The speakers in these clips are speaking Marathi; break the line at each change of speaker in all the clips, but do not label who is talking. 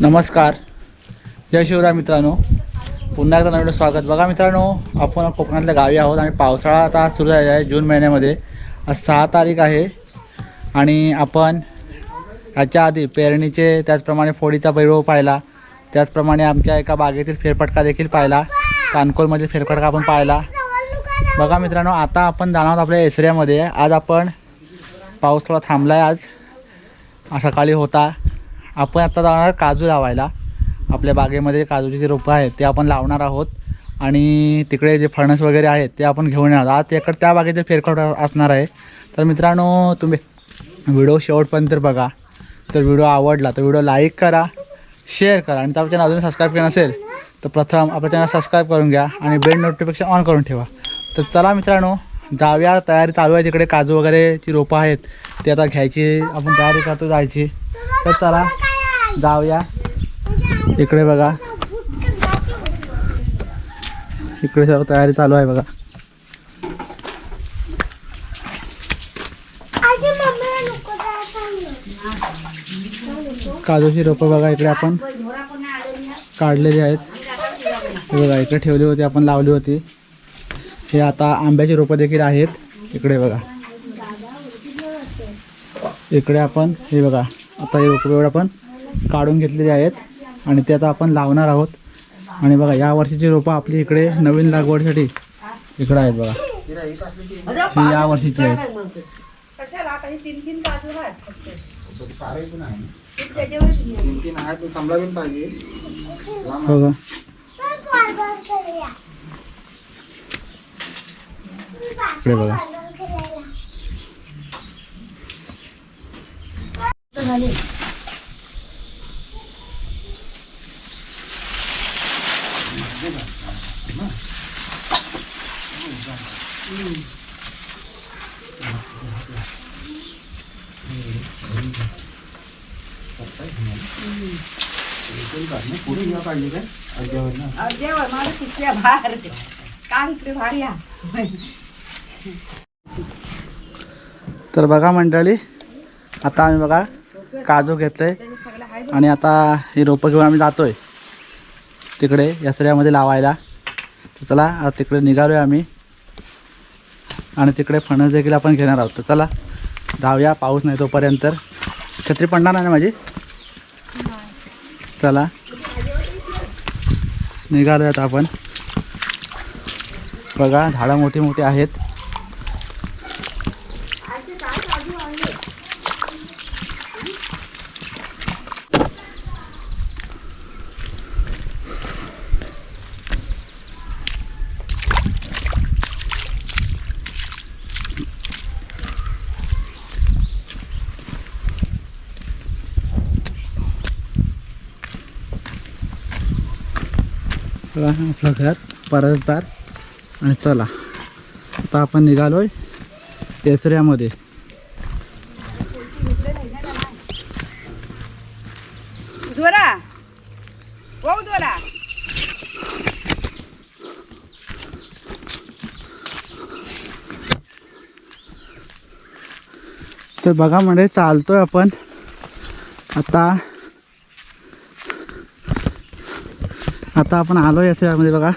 नमस्कार. जय शिवराय मित्रांनो. पुन्हा एकदा नवीन स्वागत. बघा मित्रांनो आपण कोकणातल्या गावी आहोत आणि पावसाळा आता सुरू झालेला आहे जून महिन्यामध्ये. आज सहा तारीख आहे आणि आपण याच्या आधी पेरणीचे त्याचप्रमाणे फोडीचा बैरव पाहिला. त्याचप्रमाणे आमच्या एका बागेतील फेरफटका देखील पाहिला. कानकोलमधील फेरफटका आपण पाहिला. बघा मित्रांनो आता आपण जाणार आहोत आपल्या एसऱ्यामध्ये. आज आपण पाऊस थोडा थांबला आहे आज सकाळी होता. आपण आता जाणार काजू लावायला. आपल्या बागेमध्ये काजूची जी रोपं आहेत ते आपण लावणार आहोत. आणि तिकडे जे फणस वगैरे आहेत ते आपण घेऊन येणार आज तिकडे त्या बागेचे फेरफट असणार आहे. तर मित्रांनो तुम्ही व्हिडिओ शेवटपर्यंत बघा. तर व्हिडिओ आवडला तर व्हिडिओ लाईक करा शेअर करा. आणि त्याच्या अजून सबस्क्राईब केलं नसेल तर प्रथम आपल्या चॅनल सबस्क्राईब करून घ्या आणि बेल नोटिफिकेशन ऑन करून ठेवा. तर चला मित्रांनो जाऊया. तयारी चालू आहे. तिकडे काजू वगैरेची रोपं आहेत ते आता घ्यायची आपण तयारी करतो जायची. तर चला जाऊया. इकडे बघा. इकडे सर्व तयारी चालू आहे बघा. काजूची रोपं बघा इकडे आपण. काढलेली आहेत. हे बघा इकडे ठेवली होती आपण लावली होती. हे आता आंब्याची रोपं देखील आहेत. इकडे बघा. इकडे आपण हे बघा. आता हे रोपं एवढं आपण काढून घेतलेली आहेत आणि ते आता आपण लावणार आहोत. आणि बघा या वर्षीची रोपं आपली इकडे नवीन लागवडीसाठी इकडे आहेत बघा. ही या वर्षीची आहेत.
कशाला? आता हे अर्ध्यावर इकडे या.
तर बघा मंडळी आता आम्ही बघा काजू घेतले
आहे
आणि आता हे रोपं घेऊन आम्ही जातोय. तिकडे यासऱ्यामध्ये लावायला. तर चला आता तिकडे निघालो आहे आम्ही. आणि तिकडे फणस देखील आपण घेणार आहोत. तर चला जाऊया. पाऊस नाही तोपर्यंत. छत्री पडणार नाही ना माझी? चला. निघालो आता आपण. बघा झाडं मोठी मोठी आहेत बघा आपल्या घरात परसदार आणि चला आता आपण निघालोय केसऱ्यामध्ये.
उद्वरा ओ उद्वरा
तर बघा म्हणजे चालतोय आपण. आता आता आपण आलो यामध्ये बघा.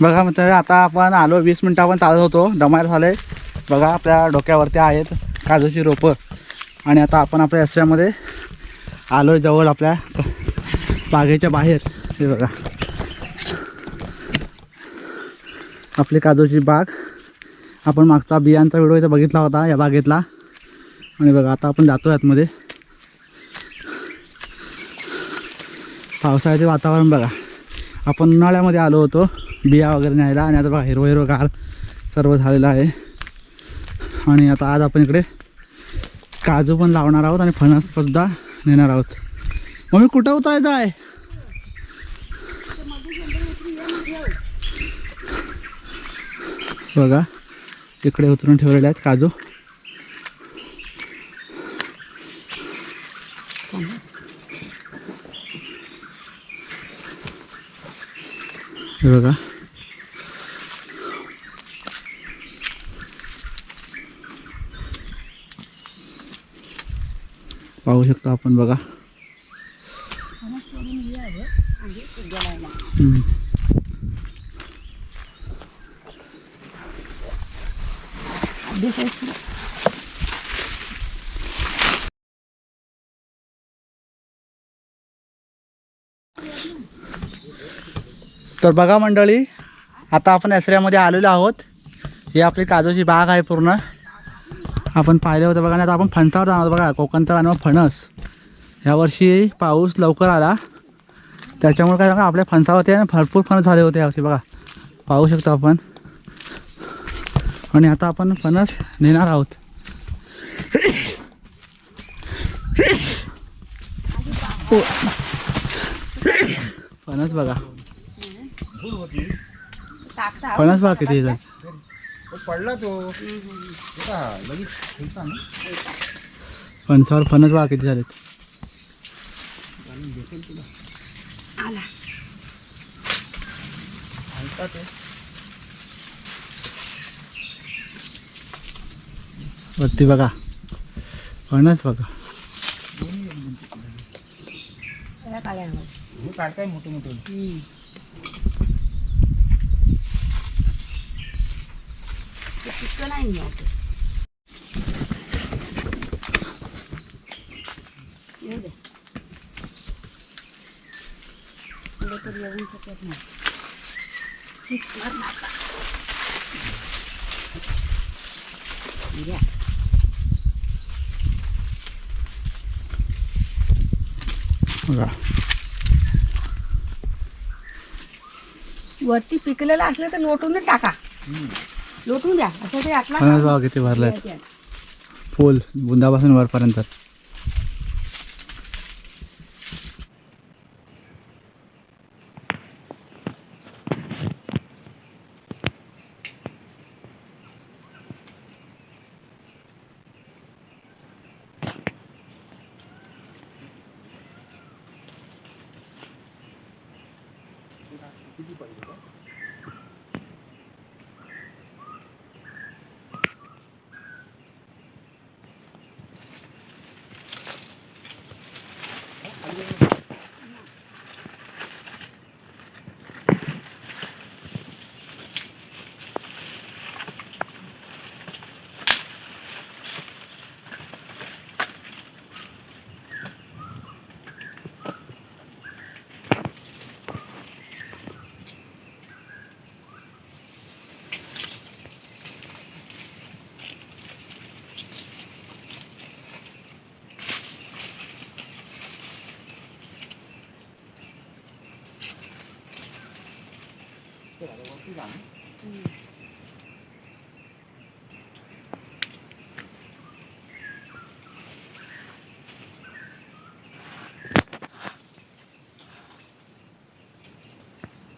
बघा म्हणजे आता आपण आलो वीस मिनटं आपण चालत होतो. दमायला झाले बघा आपल्या डोक्यावरती आहेत काजूची रोपं. आणि आता आपण आपल्या रस्त्यामध्ये आलो जवळ आपल्या बागेच्या बाहेर. हे बघा. आपली काजूची बाग. आपण मागचा बियांचा व्हिडिओ इथं बघितला होता या बागेतला. आणि बघा आता आपण जातो आतमध्ये. पावसाळ्याचे वातावरण बघा. आपण उन्हाळ्यामध्ये आलो होतो. बिया वगैरे न्यायला आणि आता बघा हिरवं हिरवं गार सर्व झालेलं आहे. आणि आता आज आपण इकडे काजू पण लावणार आहोत आणि फणससुद्धा नेणार आहोत. मग मी कुठं उतरायचं आहे? बघा इकडे उतरून ठेवलेले आहेत काजू. हे बघा. पाहू शकतो आपण बघा. तर बघा मंडळी आता आपण एसऱ्यामध्ये आलेलो आहोत. ही आपली काजूची बाग आहे पूर्ण. आपण पाहिलं होतं बघा आता आपण फणसावर जाणार बघा कोकण तर आणि फणस यावर्षी पाऊस लवकर आला. त्याच्यामुळे काय सांगा आपल्या फणसावरती आहे भरपूर फणस झाले होते यावर्षी बघा. पाहू शकतो आपण. आणि आता आपण फणस नेणार आहोत. फणस बघा. फणस बघा किती
पडला तो. का लगेच
फणसावर फणस बघा किती झालेत?
आला.
वरती बघा. फणस बघा.
हे काढताय मोठे मोठे.
पुढे तर येऊन शकत नाही. घ्या. वरती पिकलेलं असलं तर लोटून टाका लोटून द्या. असं ते आपला
फणस बघा किती भरलेत फुल बुंदापासून वरपर्यंत.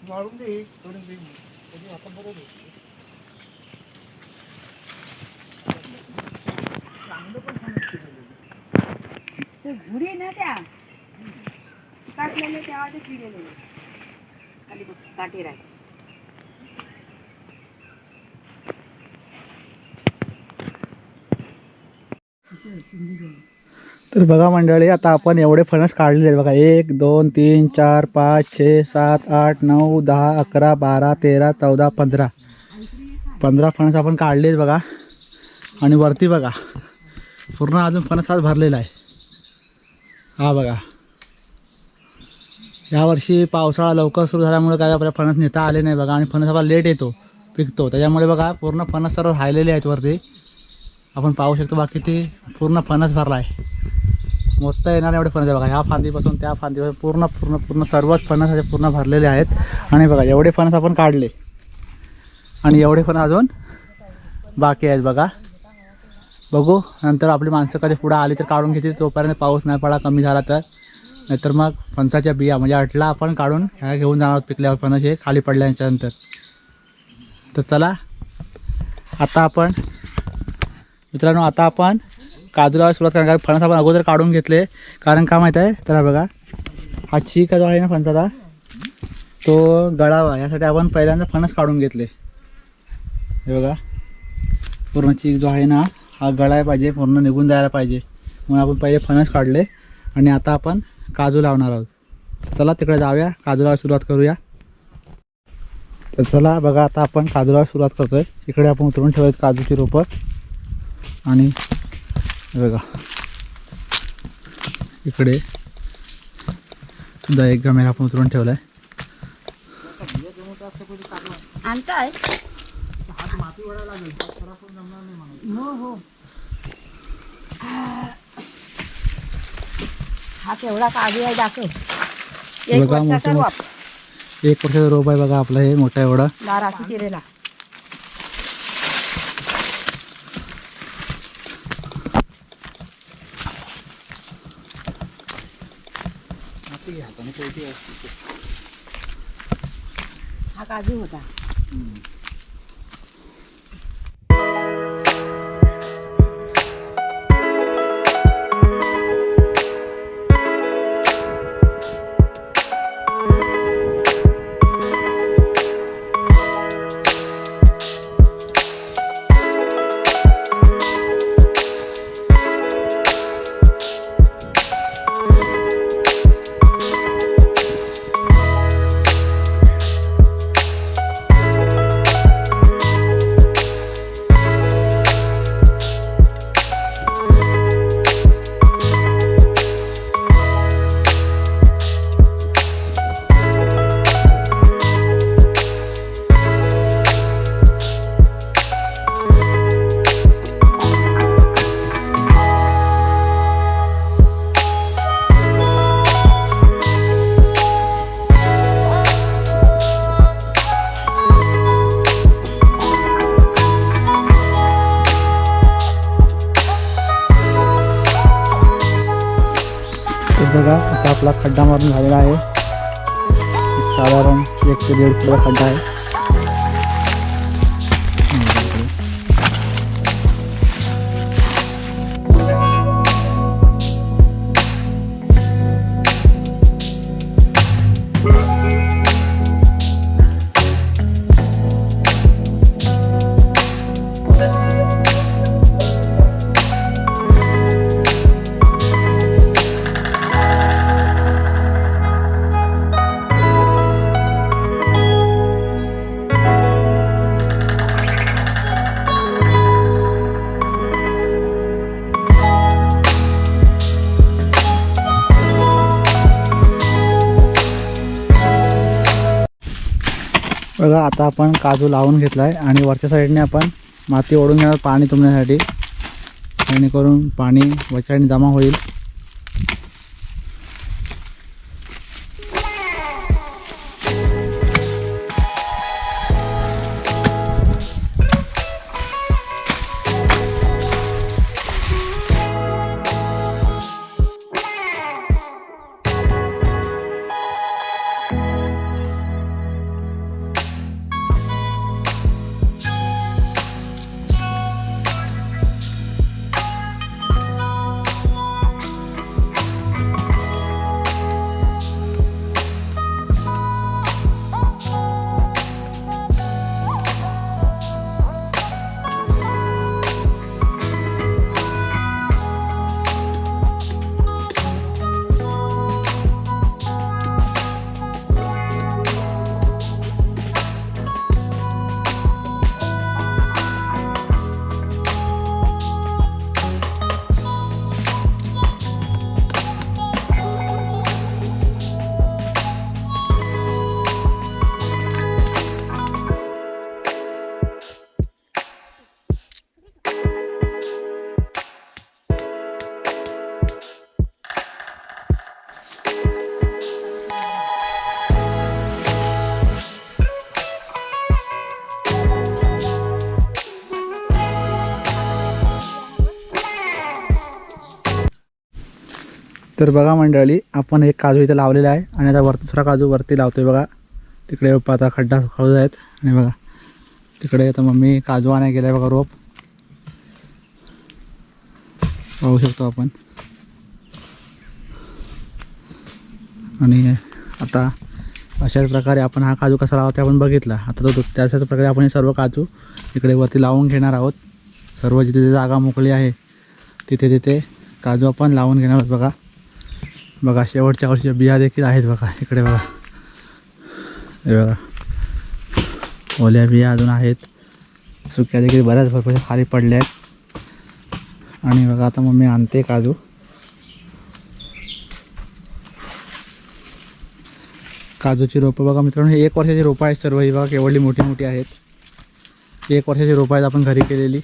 वाळून दे थोडं दे कधी आता बरोबर आहे. चांगलं पण फणस केलेलं आहे.
ते घुडी ना त्या काटलेले तेव्हा ते किडलेले खाली बघ, काटे राहते
तर बघा मंडळी आता आपण एवढे फणस काढलेले आहेत बघा. एक दोन तीन चार पाच छे सात आठ नऊ दहा अकरा बारा तेरा चौदा पंधरा. पंधरा फणस आपण काढले आहेत बघा. आणि वरती बघा पूर्ण अजून फणस आज भरलेला आहे. हा बघा. यावर्षी पावसाळा लवकर सुरू झाल्यामुळे काय आपल्या फणस नेता आले नाही बघा. आणि फणस आपला लेट येतो पिकतो. त्याच्यामुळे बघा पूर्ण फणस सर्व राहिलेले आहेत वरती. आपण पाहू शकतो बाकी ते पूर्ण फणस भरला आहे मोठं येणार एवढे फणस आहे बघा. ह्या फांदीपासून त्या फांदीपासून पूर्ण पूर्ण पूर्ण सर्वच फणस असे पूर्ण भरलेले आहेत. आणि बघा एवढे फणस आपण काढले. आणि एवढे फणस अजून बाकी आहेत बघा. बघू नंतर आपली माणसं कधी पुढं आली तर काढून घेतील. तोपर्यंत पाऊस नाही पडा कमी झाला तर. नाहीतर मग फणसाच्या बिया म्हणजे अटला आपण काढून ह्या घेऊन जाणार आहोत पिकल्यावर फणस हे खाली पडल्यानंतर. तर चला आता आपण मित्रांनो आता आपण काजूला सुरुवात करणार. फणस आपण अगोदर काढून घेतले. कारण का माहीत आहे? तर बघा. हा चीक जो आहे ना फणसाचा तो गळावा. यासाठी आपण पहिल्यांदा फणस काढून घेतले. हे बघा. पूर्ण चीक जो आहे ना हा गळाय पाहिजे. पूर्ण निघून जायला पाहिजे. म्हणून आपण पहिले फणस काढले. आणि आता आपण काजू लावणार आहोत. चला तिकडे जाऊया. काजूला सुरुवात करूया. तर चला बघा आता आपण काजूला सुरुवात करतोय. इकडे आपण उतरून ठेवूयात काजूची रोपं. आणि बघा. इकडे सुद्धा एक गमेर आपण उतरून
नाही मला
हो हो. हा केवढा काजू आहे दाखव. एक वर्षाचा रोप
एक वर्षाचा रोप आहे बघा आपलं हे मोठा एवढा.
बाराशे किरेला हा काजू होता
तर झालेला आहे. साधारण एक ते दीड किलो खड्डा आहे. बघा आता आपण काजू लावून घेतला आहे आणि वरच्या साईडने आपण माती ओढून घेणार पाणी तुंबण्यासाठी जेणेकरून पाणी वरच्या साईडने जमा होईल. तर बघा मंडळी आपण एक काजू इथे लावलेला आहे आणि आता वरती दुसरा काजू वरती लावतोय बघा. तिकडे आता खड्डा खळू आहेत आणि बघा तिकडे आता मम्मी काजू आणायला गेलाय बघा रोप. पाहू शकतो आपण. आणि आता अशाच प्रकारे आपण हा काजू कसा लावतो आपण बघितला. आता तो त्याच प्रकारे आपण हे सर्व काजू इकडे वरती लावून घेणार आहोत. सर्व जिथे जिथे जागा मोकळी आहे तिथे तिथे काजू आपण लावून घेणार आहोत बघा. बघा शेवटच्या वर्षी बिया देखील आहेत बघा इकडे बघा. हे बघा. ओल्या बिया अजून आहेत. सुक्या देखील बऱ्याच भरपूर खाली पडल्या आहेत आणि बघा आता मम्मी आणते काजू. काजूची रोपं बघा मित्रांनो हे एक वर्षाची रोपं आहेत सर्व. ही बघा केवढी मोठी मोठी आहेत. एक वर्षाची रोपं आहेत आपण घरी केलेली.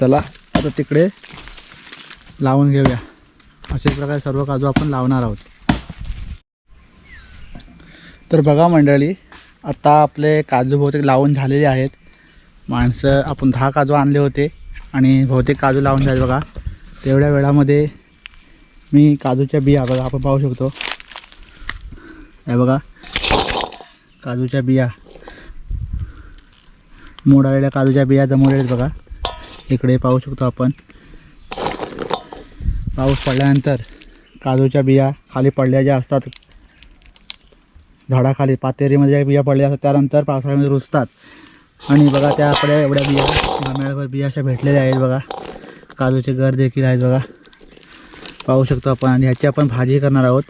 चला आता तिकडे लावून घेऊया. अशाच प्रकारे सर्व काजू आपण लावणार आहोत. तर बघा मंडळी आता आपले काजू बहुतेक लावून झालेले आहेत. माणसं आपण दहा काजू आणले होते आणि बहुतेक काजू लावून झाले बघा. तेवढ्या वेळामध्ये मी काजूच्या बिया बघा आपण पाहू शकतो. हे बघा काजूच्या बिया. मोडालेल्या काजूच्या बिया जमवलेल्या आहेत बघा. इकडे पाहू शकतो आपण. पाऊस पडल्यानंतर काजूच्या बिया खाली पडल्या ज्या असतात झाडाखाली पातेरीमध्ये ज्या बिया पडल्या असतात त्यानंतर पावसाळ्यामध्ये रुजतात. आणि बघा त्या आपल्या एवढ्या बिया गम्याळभर बिया अशा भेटलेल्या आहेत बघा. काजूचे घर देखील आहेत बघा. पाहू शकतो आपण. आणि ह्याची आपण भाजी करणार आहोत.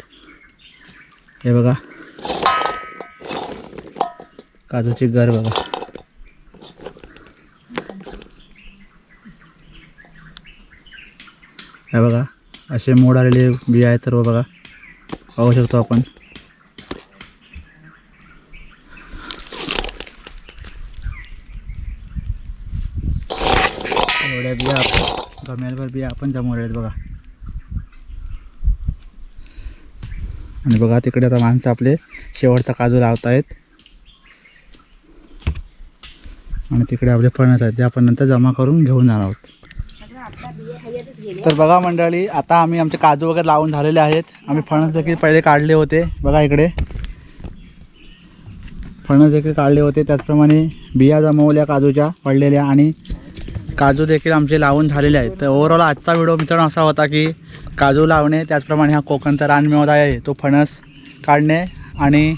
हे बघा. काजूचे घर बघा. हे बघा असे मोड आलेले बिया आहेत सर्व बघा. पाहू शकतो आपण. एवढ्या बिया आपण बिया आपण जमवल्या आहेत बघा. आणि बघा तिकडे आता माणसं आपले शेवटचा काजू लावत आहेत. आणि तिकडे आपले फणस आहेत ते आपण नंतर जमा करून घेऊन जाणार आहोत. तर बघा मंडळी आता आम्ही आमचे काजू वगैरे लावून झालेले आहेत. आम्ही फणस देखील पहिले काढले होते. बघा इकडे. फणस देखील काढले होते. त्याचप्रमाणे बिया जमवल्या काजूच्या पडलेल्या आणि काजू देखील आमचे लावून झालेले आहेत. तर ओव्हरऑल आजचा व्हिडिओ मित्रांनो असा होता की काजू लावणे त्याचप्रमाणे हा कोकणचा रानमेवा आहे. तो फणस काढणे आणि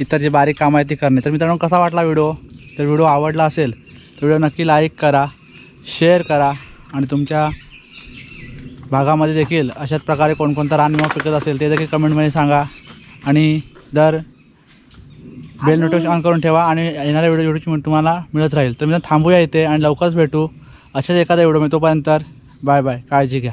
इतर जे बारीक कामं आहेत ती करणे. तर मित्रांनो कसा वाटला व्हिडिओ तर व्हिडिओ आवडला असेल तर व्हिडिओ नक्की लाईक करा शेअर करा आणि तुमच्या भागामध्ये देखील अशाच प्रकारे कोणकोणता रानमेवा पिकत असेल ते देखील कमेंटमध्ये सांगा. आणि दर बेल नोटिफिकेशन ऑन करून ठेवा आणि येणाऱ्या व्हिडिओ व्हिडिओची तुम्हाला मिळत राहील. तर मी थांबूया इथे आणि लवकरच भेटू. अशाच एखाद्या व्हिडिओ तोपर्यंत बाय बाय काळजी घ्या.